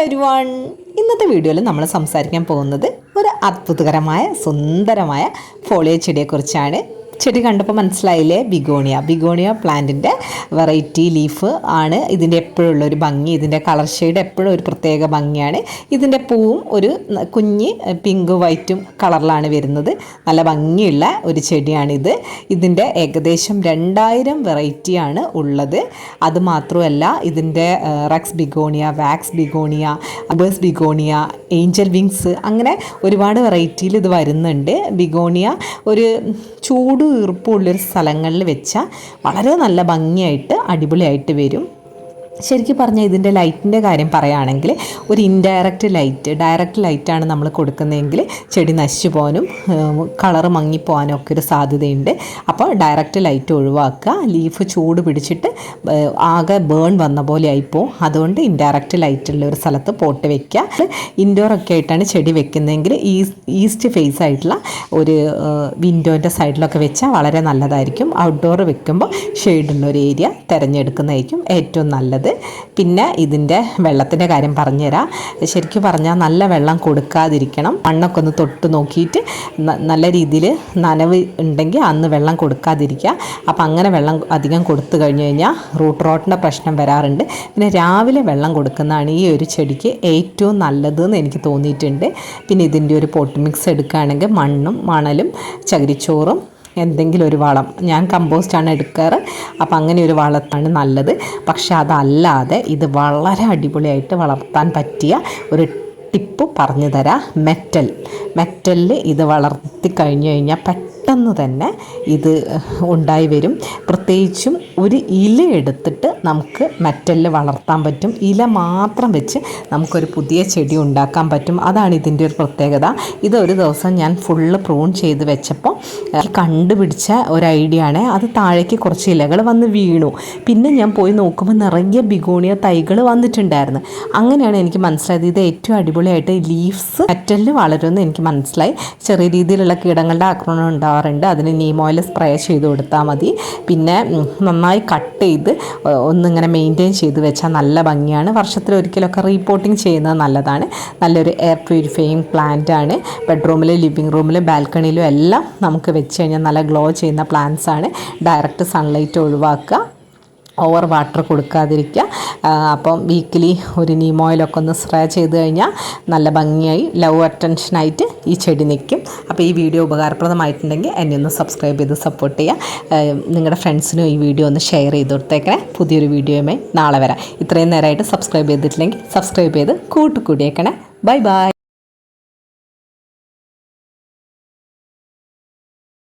Every one ഇന്നത്തെ വീഡിയോയിൽ നമ്മൾ സംസാരിക്കാൻ പോകുന്നത് ഒരു അത്ഭുതകരമായ സുന്ദരമായ ഫോളിയോ ചെടിയെക്കുറിച്ചാണ്. ചെടി കണ്ടപ്പോൾ മനസ്സിലായില്ലേ? ബിഗോണിയ. ബിഗോണിയ പ്ലാന്റിന്റെ വെറൈറ്റി ലീഫ് ആണ്. ഇതിന്റെ എപ്പോഴുള്ള ഒരു ഭംഗി ഇതിന്റെ കളർ ഷെയ്ഡ് എപ്പോഴും ഒരു പ്രത്യേക ഭംഗിയാണ്. ഇതിന്റെ പൂവും ഒരു കുഞ്ഞ് പിങ്ക് വൈറ്റും കളറിലാണ് വരുന്നത്. നല്ല ഭംഗിയുള്ള ഒരു ചെടിയാണിത്. ഇതിന്റെ ഏകദേശം രണ്ടായിരം വെറൈറ്റിയാണ് ഉള്ളത്. അതുമാത്രമല്ല ഇതിന്റെ റക്സ് ബിഗോണിയ വാക്സ് ബിഗോണിയ അബേഴ്സ് ബിഗോണിയ ഏഞ്ചൽ വിങ്സ് അങ്ങനെ ഒരുപാട് വെറൈറ്റിയിൽ ഇത് വരുന്നുണ്ട്. ബിഗോണിയ ഒരു ചൂട് ഈർപ്പമുള്ളൊരു സ്ഥലങ്ങളിൽ വെച്ചാൽ വളരെ നല്ല ഭംഗിയായിട്ട് അടിപൊളിയായിട്ട് വരും. ശരിക്കും പറഞ്ഞാൽ ഇതിന്റെ ലൈറ്റിന്റെ കാര്യം പറയുകയാണെങ്കിൽ ഒരു ഇൻഡയറക്റ്റ് ലൈറ്റ് ഡയറക്റ്റ് ലൈറ്റാണ് നമ്മൾ കൊടുക്കുന്നതെങ്കിൽ ചെടി നശിച്ചു പോകാനും കളറ് മങ്ങിപ്പോകാനും ഒക്കെ ഒരു സാധ്യതയുണ്ട്. അപ്പോൾ ഡയറക്റ്റ് ലൈറ്റ് ഒഴിവാക്കുക ലീഫ് ചൂട് പിടിച്ചിട്ട് ആകെ ബേൺ വന്ന പോലെ ആയിപ്പോവും. അതുകൊണ്ട് ഇൻഡയറക്റ്റ് ലൈറ്റ് ഉള്ള ഒരു സ്ഥലത്ത് പോട്ട് വെക്കുക. ഇൻഡോർ ഒക്കെ ആയിട്ടാണ് ചെടി വെക്കുന്നതെങ്കിൽ ഈസ്റ്റ് ഫേസ് ആയിട്ടുള്ള ഒരു വിൻഡോന്റെ സൈഡിലൊക്കെ വെച്ചാൽ വളരെ നല്ലതായിരിക്കും. ഔട്ട്ഡോർ വെക്കുമ്പോൾ ഷെയ്ഡുള്ള ഒരു ഏരിയ തിരഞ്ഞെടുക്കുന്നതായിരിക്കും ഏറ്റവും നല്ലത്. പിന്നെ ഇതിന്റെ വെള്ളത്തിന്റെ കാര്യം പറഞ്ഞുതരാം. ശരിക്കും പറഞ്ഞാൽ നല്ല വെള്ളം കൊടുക്കാതിരിക്കണം. മണ്ണൊക്കെ ഒന്ന് തൊട്ട് നോക്കിയിട്ട് നല്ല രീതിയിൽ നനവ് ഉണ്ടെങ്കിൽ അന്ന് വെള്ളം കൊടുക്കാതിരിക്കുക. അപ്പം അങ്ങനെ വെള്ളം അധികം കൊടുത്തു കഴിഞ്ഞു കഴിഞ്ഞാൽ റൂട്ട് റോട്ടിന്റെ പ്രശ്നം വരാറുണ്ട്. പിന്നെ രാവിലെ വെള്ളം കൊടുക്കുന്നതാണ് ഈ ഒരു ചെടിക്ക് ഏറ്റവും നല്ലതെന്ന് എനിക്ക് തോന്നിയിട്ടുണ്ട്. പിന്നെ ഇതിന്റെ ഒരു പോട്ട് മിക്സ് എടുക്കുകയാണെങ്കിൽ മണ്ണും മണലും ചകിരിച്ചോറും എന്തെങ്കിലും ഒരു വളം. ഞാൻ കമ്പോസ്റ്റാണ് എടുക്കാറ്. അപ്പം അങ്ങനെ ഒരു വളത്താണ് നല്ലത്. പക്ഷെ അതല്ലാതെ ഇത് വളരെ അടിപൊളിയായിട്ട് വളർത്താൻ പറ്റിയ ഒരു ടിപ്പ് പറഞ്ഞു തരാം. മെറ്റൽ. മെറ്റലിൽ ഇത് വളർത്തി കഴിഞ്ഞു കഴിഞ്ഞാൽ പെട്ടെന്ന് തന്നെ ഇത് ഉണ്ടായി വരും. പ്രത്യേകിച്ചും ഒരു ഇല എടുത്തിട്ട് നമുക്ക് മെറ്റലിൽ വളർത്താൻ പറ്റും. ഇല മാത്രം വെച്ച് നമുക്കൊരു പുതിയ ചെടി ഉണ്ടാക്കാൻ പറ്റും. അതാണ് ഇതിന്റെ ഒരു പ്രത്യേകത. ഇത് ഒരു ദിവസം ഞാൻ ഫുള്ള് പ്രൂൺ ചെയ്ത് വെച്ചപ്പോൾ കണ്ടുപിടിച്ച ഒരു ഐഡിയ ആണ്. അത് താഴേക്ക് കുറച്ച് ഇലകൾ വന്ന് വീണു. പിന്നെ ഞാൻ പോയി നോക്കുമ്പോൾ നിറയെ ബിഗോണിയ തൈകൾ വന്നിട്ടുണ്ടായിരുന്നു. അങ്ങനെയാണ് എനിക്ക് മനസ്സിലായത്. ഇത് ഏറ്റവും അടിപൊളിയായിട്ട് ലീവ്സ് മെറ്റലിൽ വളരുമെന്ന് എനിക്ക് മനസ്സിലായി. ചെറിയ രീതിയിലുള്ള കീടങ്ങളുടെ ആക്രമണം ഉണ്ടാവാറുണ്ട് അതിന് നീം ഓയിൽ സ്പ്രേ ചെയ്ത് കൊടുത്താൽ മതി. പിന്നെ നന്നായി കട്ട് ചെയ്ത് ഒന്നിങ്ങനെ മെയിന്റെയിൻ ചെയ്ത് വെച്ചാൽ നല്ല ഭംഗിയാണ്. വർഷത്തിൽ ഒരിക്കലൊക്കെ റീപോർട്ടിംഗ് ചെയ്യുന്നത് നല്ലതാണ്. നല്ലൊരു എയർ പ്യൂരിഫൈയിങ് പ്ലാന്റ് ആണ്. ബെഡ്റൂമിൽ ലിവിങ് റൂമിൽ ബാൽക്കണിയിലും എല്ലാം നമുക്ക് വെച്ച് കഴിഞ്ഞാൽ നല്ല ഗ്ലോ ചെയ്യുന്ന പ്ലാന്റ്സ് ആണ്. ഡയറക്റ്റ് സൺലൈറ്റ് ഒഴിവാക്കുക. ഓവർ വാട്ടർ കൊടുക്കാതിരിക്കുക. അപ്പം വീക്കിലി ഒരു നീം ഓയിലൊക്കെ ഒന്ന് സ്പ്രേ ചെയ്ത് കഴിഞ്ഞാൽ നല്ല ഭംഗിയായി ലവ് അറ്റൻഷനായിട്ട് ഈ ചെടി നിൽക്കും. അപ്പോൾ ഈ വീഡിയോ ഉപകാരപ്രദമായിട്ടുണ്ടെങ്കിൽ എന്നെ ഒന്ന് സബ്സ്ക്രൈബ് ചെയ്ത് സപ്പോർട്ട് ചെയ്യുക. നിങ്ങളുടെ ഫ്രണ്ട്സിനും ഈ വീഡിയോ ഒന്ന് ഷെയർ ചെയ്ത് കൊടുത്തേക്കണേ. പുതിയൊരു വീഡിയോയുമായി നാളെ വരാം. ഇത്രയും നേരമായിട്ട് സബ്സ്ക്രൈബ് ചെയ്തിട്ടില്ലെങ്കിൽ സബ്സ്ക്രൈബ് ചെയ്ത് കൂട്ടുകൂടിയേക്കണേ. Bye bye